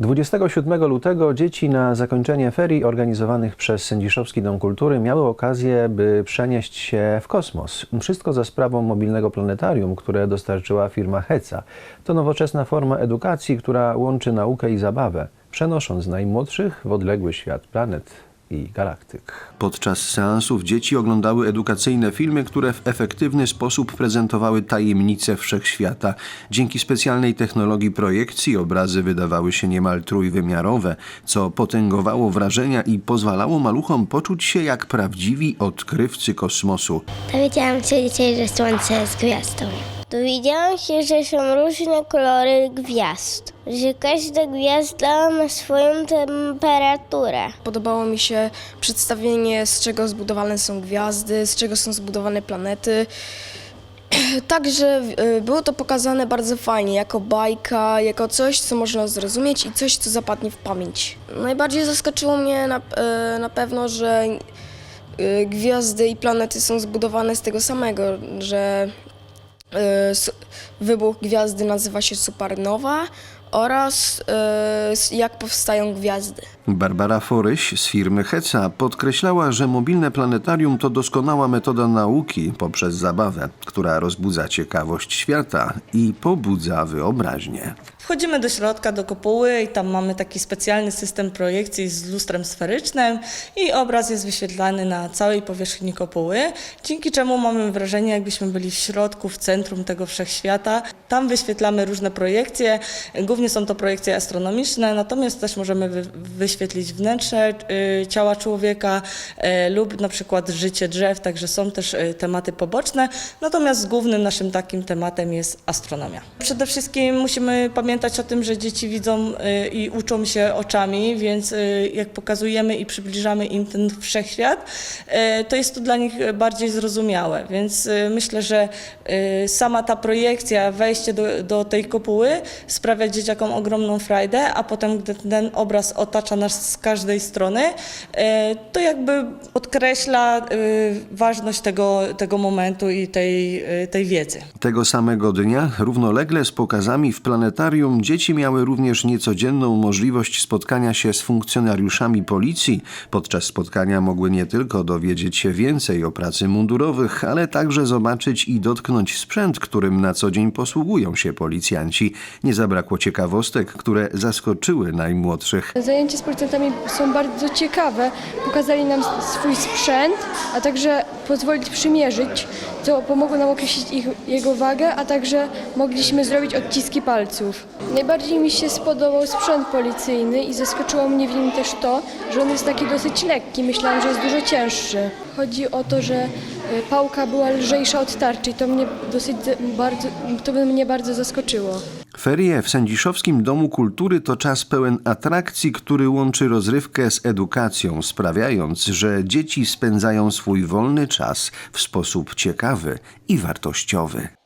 27 lutego dzieci na zakończenie ferii organizowanych przez Sędziszowski Dom Kultury miały okazję, by przenieść się w kosmos. Wszystko za sprawą mobilnego planetarium, które dostarczyła firma HECA. To nowoczesna forma edukacji, która łączy naukę i zabawę, przenosząc najmłodszych w odległy świat planet i galaktyk. Podczas seansów dzieci oglądały edukacyjne filmy, które w efektywny sposób prezentowały tajemnice wszechświata. Dzięki specjalnej technologii projekcji obrazy wydawały się niemal trójwymiarowe, co potęgowało wrażenia i pozwalało maluchom poczuć się jak prawdziwi odkrywcy kosmosu. Dowiedziałam się dzisiaj, że Słońce jest gwiazdą. Dowiedziałam się, że są różne kolory gwiazd, że każda gwiazda ma swoją temperaturę. Podobało mi się przedstawienie, z czego zbudowane są gwiazdy, z czego są zbudowane planety. Także y, było to pokazane bardzo fajnie, jako bajka, jako coś, co można zrozumieć i coś, co zapadnie w pamięć. Najbardziej zaskoczyło mnie na, y, na pewno, że y, gwiazdy i planety są zbudowane z tego samego, że y, s- wybuch gwiazdy nazywa się supernowa oraz y, jak powstają gwiazdy. Barbara Foryś z firmy HECA podkreślała, że mobilne planetarium to doskonała metoda nauki poprzez zabawę, która rozbudza ciekawość świata i pobudza wyobraźnię. Wchodzimy do środka, do kopuły i tam mamy taki specjalny system projekcji z lustrem sferycznym i obraz jest wyświetlany na całej powierzchni kopuły, dzięki czemu mamy wrażenie, jakbyśmy byli w środku, w centrum tego wszechświata. Tam wyświetlamy różne projekcje, głównie są to projekcje astronomiczne, natomiast też możemy wy, wyświetlić wnętrze y, ciała człowieka y, lub na przykład życie drzew, także są też y, tematy poboczne, natomiast głównym naszym takim tematem jest astronomia. Przede wszystkim musimy pamiętać o tym, że dzieci widzą i uczą się oczami, więc jak pokazujemy i przybliżamy im ten wszechświat, to jest to dla nich bardziej zrozumiałe, więc myślę, że sama ta projekcja, wejście do, do tej kopuły sprawia dzieciakom ogromną frajdę, a potem, gdy ten obraz otacza nas z każdej strony, y, to jakby podkreśla y, ważność tego, tego momentu i tej, y, tej wiedzy. Tego samego dnia, równolegle z pokazami w planetarium, dzieci miały również niecodzienną możliwość spotkania się z funkcjonariuszami policji. Podczas spotkania mogły nie tylko dowiedzieć się więcej o pracy mundurowych, ale także zobaczyć i dotknąć sprzęt, którym na co dzień posługują się policjanci. Nie zabrakło ciekawostek, które zaskoczyły najmłodszych. Zajęcia z policjantami są bardzo ciekawe. Pokazali nam swój sprzęt, a także pozwolić przymierzyć, co pomogło nam określić ich, jego wagę, a także mogliśmy zrobić odciski palców. Najbardziej mi się spodobał sprzęt policyjny i zaskoczyło mnie w nim też to, że on jest taki dosyć lekki. Myślałam, że jest dużo cięższy. Chodzi o to, że pałka była lżejsza od tarczy to mnie dosyć bardzo, to mnie bardzo zaskoczyło. Ferie w Sędziszowskim Domu Kultury to czas pełen atrakcji, który łączy rozrywkę z edukacją, sprawiając, że dzieci spędzają swój wolny czas w sposób ciekawy i wartościowy.